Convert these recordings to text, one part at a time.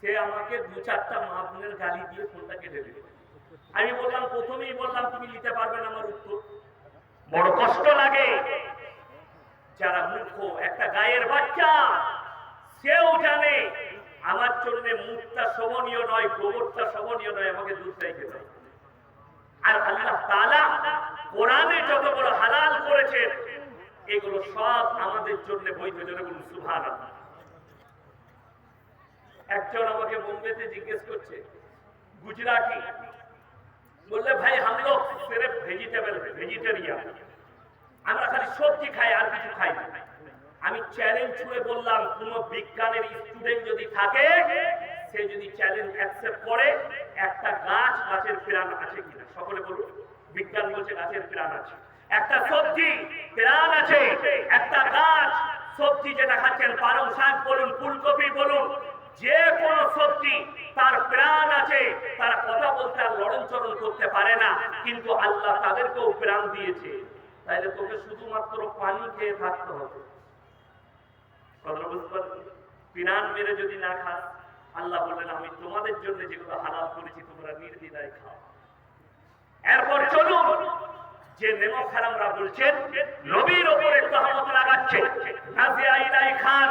সে আমাকে দু চারটা মা বোনের গালি দিয়ে ফোনটা কেটে দিল। আমি বললাম, প্রথমেই বললাম তুমি নিতে পারবে না আমার উত্তর। বড় কষ্ট লাগে। যারা মূর্খ, একটা গায়ের বাচ্চা, সেও জানে, আমার জন্য মুখটা শোভনীয় নয়, গোবরটা শোভনীয় নয়, আমাকে দুধটাই খেতে হবে। আর আল্লাহ তালা কোরআনে যত বড় হালাল করেছেন, এগুলো সব আমাদের জন্য বৈধ জন্য বলুন সুবহানাল্লাহ। একজন আমাকে বোম্বেতে জিজ্ঞেস করছে, গুজরাটি? বললে, ভাই হাম লোক ভেজিটেবল ভেজিটেরিয়ান আমরা খালি সবজি খাই, আর কিছু খাই আমি চ্যালেঞ্জ ছুড়ে বললাম, কোন বিজ্ঞানের স্টুডেন্ট যদি থাকে, সে যদি চ্যালেঞ্জ অ্যাকসেপ্ট করে, একটা গাছ গাছের প্রাণ আছে কিনা। সকলে বলুন, বিজ্ঞান বলছে গাছের প্রাণ আছে। একটা সবজি প্রাণ আছে, একটা গাছ, সবজি যেটা খাচ্ছেন, পালং শাক বলুন, ফুলকপি বলুন যে কোনো সবজি তার প্রাণ আছে, তারা কথা বলতে আর লড়ন চরণ করতে পারে না, কিন্তু আল্লাহ তাদেরকেও প্রাণ দিয়েছে। তাইলে তোকে শুধুমাত্র পানি খেয়ে থাকতে হবে। পিনান মেরে যদি না খাস, আল্লাহ বললেন, আমি তোমাদের জন্য যেগুলো হালাল করেছি, তোমরা নির্দিদায় খাও। এরপর চলুন, যে নেমক হারামরা বলছেন, নবীর ওপরে তহমত লাগাচ্ছে। নাজিয়া ইলাই খান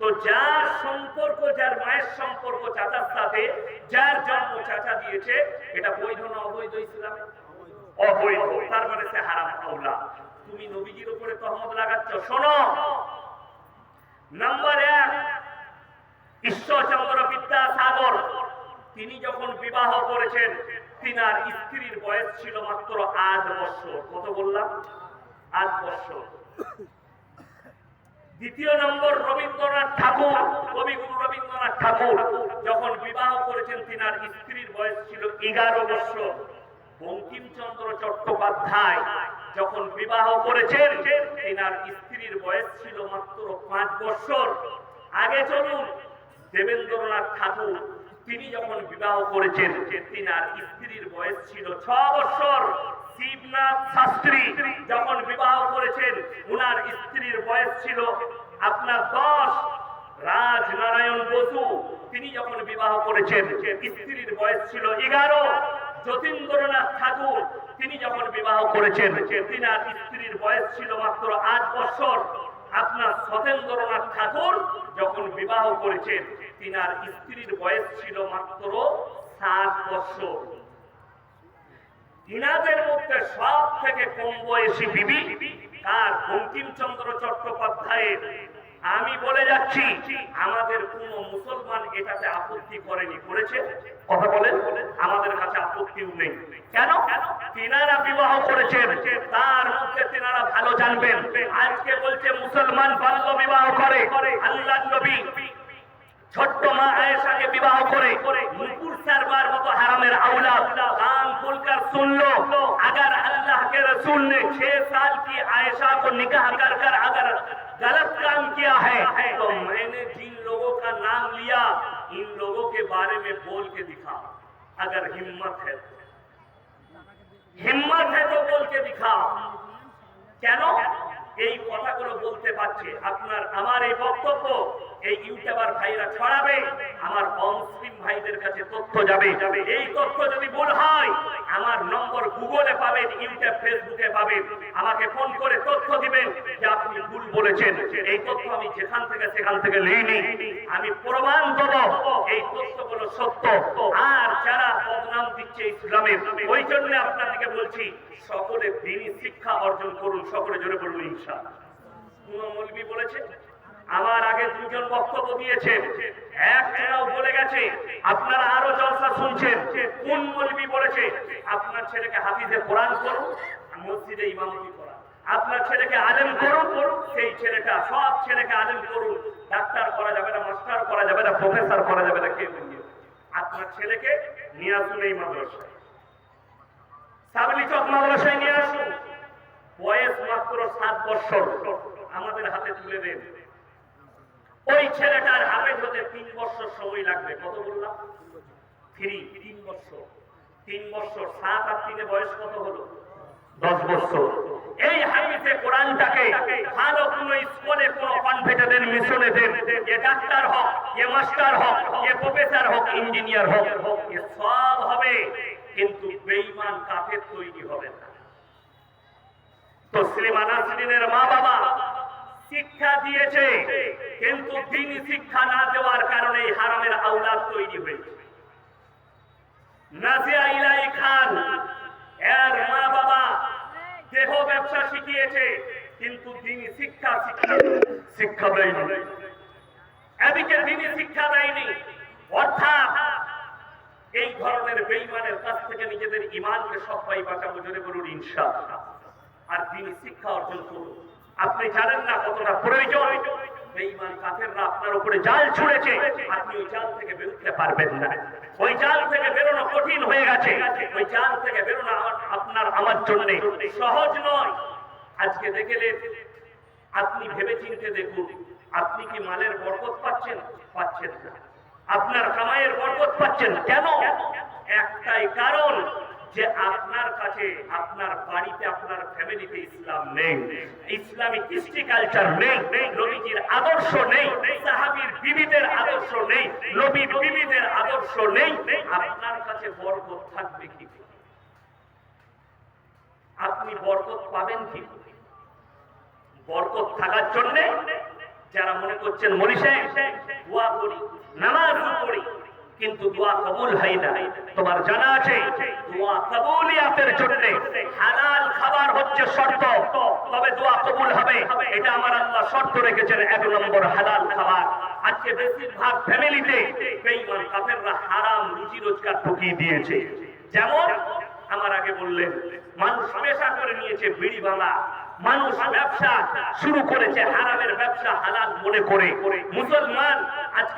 তো যার সম্পর্ক, যার মায়ের সম্পর্ক চাচার সাথে, যার জন্ম চাচা দিয়েছে, এটা বৈধ না অবৈধ অবৈধ। তার মানে সে হারাম আউলা তুমি নবীজির উপরে তহমত লাগাচ্ছ। শোনো। নাম্বার এক ঈশ্বরচন্দ্র বিদ্যাসাগর তিনি যখন বিবাহ করেছেন, তিনার স্ত্রীর বয়স ছিল মাত্র আট বছর কত বললাম? আট বছর দ্বিতীয় নম্বর রবীন্দ্রনাথ ঠাকুর, কবিগুরু রবীন্দ্রনাথ ঠাকুর। যখন বিবাহ করেছেন, তিনার স্ত্রীর বয়স ছিল এগারো বছর। বঙ্কিমচন্দ্র চট্টোপাধ্যায় যখন বিবাহ করেছেন, তিনার স্ত্রীর বয়স ছিল মাত্র পাঁচ বছর। আগে চলুন, দেবেন্দ্রনাথ ঠাকুর, তিনি যখন বিবাহ করেছেন, তিনার স্ত্রীর বয়স ছিল ছ বছর। শিবনাথ শাস্ত্রী যখন বিবাহ করেছেন, উনার স্ত্রীর বয়স ছিল আপনার দশ। রাজনারায়ণ বসু, তিনি যখন বিবাহ করেছেন, স্ত্রীর বয়স ছিল এগারো। যতীন্দ্রনাথ ঠাকুর, তিনি যখন বিবাহ করেছেন, তিনার স্ত্রীর বয়স ছিল মাত্র আট বছর আপনার সতেন্দ্রনাথ ঠাকুর যখন বিবাহ করেছেন, তিনার স্ত্রীর বয়স ছিল মাত্র সাত বছর ইনাদের মধ্যে সব থেকে কম বয়সী বিবি কার বঙ্কিমচন্দ্র চট্টোপাধ্যায়ের। আমি বলে যাচ্ছি, আমাদের কোন মুসলমান এটাতে আপত্তি করেনি, করেছে? কথা বলেন, আমাদের কাছে আপত্তিও নেই। কেন? তিনারা বিবাহ করেছেন, তার মধ্যে তিনারা ভালো জানবেন। আজকে বলছে, মুসলমান বাল্য বিবাহ করে। আল্লাহ নবী ছোট্ট মা আয়েশাকে বিবাহ করে নুপুর सरवार মতো হারামের औलाद कान खुलकर सुन लो अगर अल्लाह के रसूल ने छह साल की आयशा को निकाह कर कर अगर गलत काम किया है तो मैंने जिन लोगों का नाम लिया इन लोगों के बारे में बोल के दिखा अगर हिम्मत है तो। হিম্মত है तो बोल के दिखाओ কেন এই কথাগুলো বলতে পারছে আপনার আমার এই বক্তব্য এই ইউটিউবার ভাইরা ছড়াবে, আমার অমুসলিম ভাইদের কাছে তথ্য যাবে। এই তথ্য যদি ভুল হয়, আমার নম্বর গুগলে পাবেন, ইউটিউব, ফেসবুকে পাবেন। আমাকে ফোন করে তথ্য দিবেন যে আপনি ভুল বলেছেন। এই তথ্য আমি যেখান থেকে, সেখান থেকে নিইনি। আমি প্রমাণ দেব, এই তথ্যগুলো সত্য। আর যারা বদনাম দিচ্ছে ইসলামের, ওই জন্য আপনাদেরকে বলছি, সকলে দিনই শিক্ষা অর্জন করুন, সকলে জোরে বলুন ইনশাআল্লাহ। কোন মৌলবী বলেছে? আমার আগে দুজন বক্তব্য দিয়েছে। একজনাও বলে গেছে, আপনারা আরও জলসা শুনছেন। কোন মৌলবী বলেছে, আপনার ছেলেকে হাফিজে কোরআন করুন মসজিদে ইমামতি করা আপনার ছেলেকে আলেম করুন সেই ছেলেটা, সব ছেলেকে আলেম করুন। ডাক্তার করা যাবে না, মাস্টার করা যাবে না, প্রফেসর করা যাবে না, কে বলিয়ে আপনার ছেলেকে নিয়ে আসুন এই মাদ্রাসায়। সাবলি চক মাদ্রাসায় নিয়ে আসুন। বয়স মাত্র সাত বছর। আমাদের হাতে তুলে দেন। ওই ছেলেটার হাফেজ হতে তিন বছর সময় লাগবে। কত বললাম? থ্রি তিন বছর। তিন বছর। সাত আর তিনে বয়স কত হলো? দশ বছর। এই হাদিসে কোরআনটাকে ভালো কোনো স্কুলে কোনো মিশনে দেন। যে ডাক্তার হোক যে মাস্টার হোক যে প্রফেসর হোক ইঞ্জিনিয়ার হোক এ সব হবে কিন্তু বেঈমান কাফের তৈরি হবে না। তো শ্রীমান আসলিনের মা বাবা শিক্ষা দিয়েছে, কিন্তু দিন শিক্ষা না দেওয়ার কারণে হারামের আওলাদ তৈরি হয়েছে। নাজিয়া ইলাই খান, এর মা বাবা দেহ ব্যবসা শিখিয়েছে, কিন্তু দিন শিক্ষা শিক্ষা দেয়নি। এদিকে দিনই শিক্ষা দেয়নি, অর্থাৎ এই ধরনের বেইমানের কাছ থেকে নিজেদের ইমানকে সবাই বাঁচাবো জোরে বলুন ইনশাআল্লাহ। আর তিনি শিক্ষা অর্জন করুন। আপনি জানেন না কতটা প্রয়োজন? আপনি সহজ নয়। আজকে আপনি ভেবে চিনতে দেখুন, আপনি কি মালের বরকত পাচ্ছেন? পাচ্ছেন না। আপনার কামাইয়ের বরকত পাচ্ছেন কেন? একটাই কারণ যে আপনার কাছে, আপনার বাড়িতে, আপনার ফ্যামিলিতে ইসলাম নেই। ইসলামিক কৃষ্টি কালচার নেই। নবীজির আদর্শ নেই। সাহাবীর বিবিদের আদর্শ নেই। নবীর বিবিদের আদর্শ নেই। আপনার কাছে বরকত থাকবে কি? আপনি বরকত পাবেন কি? বরকত থাকার জন্য যারা মনে করছেন সাহেব দোয়া করি নামাজও পড়ি কিন্তু দোয়া কবুল হয় না তোমার জানা আছে, দোয়া কবুলিয়াতের জন্য হালাল খাবার হচ্ছে শর্ত। তবে দোয়া কবুল হবে। এটা আমার আল্লাহ শর্ত রেখেছেন, এক নম্বর হালাল খাবার। আজকে বেশিরভাগ ফ্যামিলিতে বেঈমান, কাফেররা হারাম রুজি রোজগার ঢুকিয়ে দিয়েছে। যেমন আমার আগে বললেন, মানুষ পেশা করে নিয়েছে বিড়ি ভাঙা মানুষ ব্যবসা শুরু করেছে হারামের ব্যবসা হালাল মনে করে। মুসলমান আজকে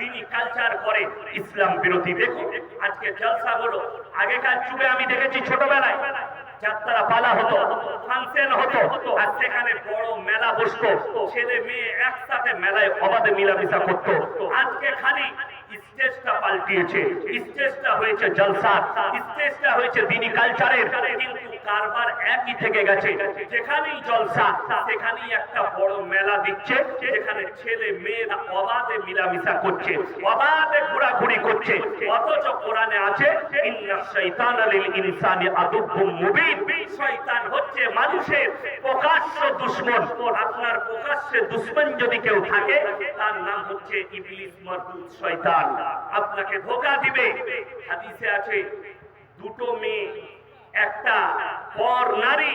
দিনই কালচার করে ইসলাম বিরোধী। দেখো আজকে জলসা গুলো আগেকার যুগে আমি দেখেছি ছোটবেলায় যাত্রা পালা হতো ফাংশন হতো, আর সেখানে বড় মেলা বসতো, ছেলে মেয়ে একসাথে মেলায় অবাধে মিলামিশা করতো। আজকে খালি স্টেজটা পাল্টিয়েছে, স্টেজটা হয়েছে জলসা, স্টেজটা হয়েছে দিনী কালচারের কিন্তু কারবার একই থেকে গেছে। যেখানেই জলসা, সেখানেই একটা বড় মেলা দিচ্ছে, যেখানে ছেলে মেয়েরা অবাধে মিলামিশা করছে, অবাধে ঘোরাঘুরি করছে। অথচ কোরআনে আছে, ইন্না শাইতানা লিল ইনসানি আদুব্বুম মুবিন। শয়তান হচ্ছে মানুষের প্রকাশ্য দুশমন। আপনার প্রকাশ্যে দুশমন যদি কেউ থাকে, তার নাম হচ্ছে ইবলিস মারদুদ শয়তান আপনাকে ধোকা দিবে। হাদিসে আছে, দুটো মেয়ে একটা পর নারী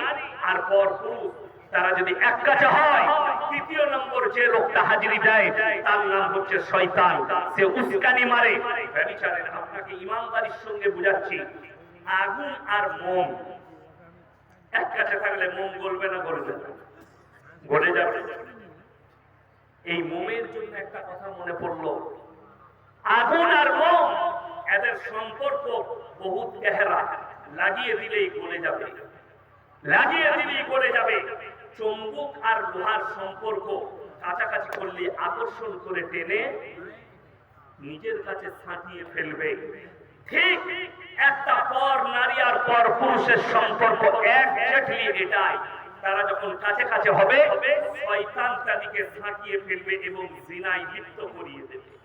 আর পর পুরুষ। তারা যদি এক কাছে হয়, তৃতীয় নম্বর যে লোকটা হাজিরি দেয়, তার নাম হচ্ছে শয়তান। সে উস্কানি মারে। আপনাকে ইমানদারির সঙ্গে বুঝাচ্ছি, আগুন আর মোম। এক কাছে থাকলে মোম গলবে না গলবে না গলে যাবে। এই মোমের জন্য একটা কথা মনে পড়ল। আগুন আর মোম, এদের সম্পর্ক বহুত গেহরা। লাগিয়ে দিলেই গলে যাবে। লাগিয়ে দিলেই গলে যাবে। চুম্বক আর লোহার সম্পর্ক কাছাকাছি করলে আকর্ষণ করে টেনে নিজের কাছে ছাঁটিয়ে ফেলবে। ঠিক একটা পর নারী আর পর পুরুষের সম্পর্ক একজাক্টলি এটাই। তারা যখন কাছে কাছে হবে, শয়তান তাদেরকে ছাঁটিয়ে ফেলবে এবং জিনায় লিপ্ত করিয়ে দেবে।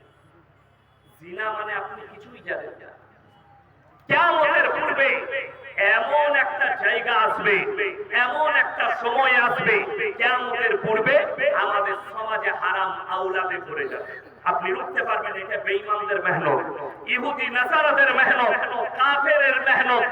জিনা মানে আপনি কিছুই জানেন না। কেমনের পূর্বে এমন একটা জায়গা আসবে, এমন একটা সময় আসবে কেমনের পড়বে আমাদের সমাজে হারাম আউলাদে পড়ে যাবে। আপনি রুখতে পারবেন, এটা বেঈমানদের মেহনত, ইহুদি, নাসারাদের মেহনত, কাফেরের মেহনত।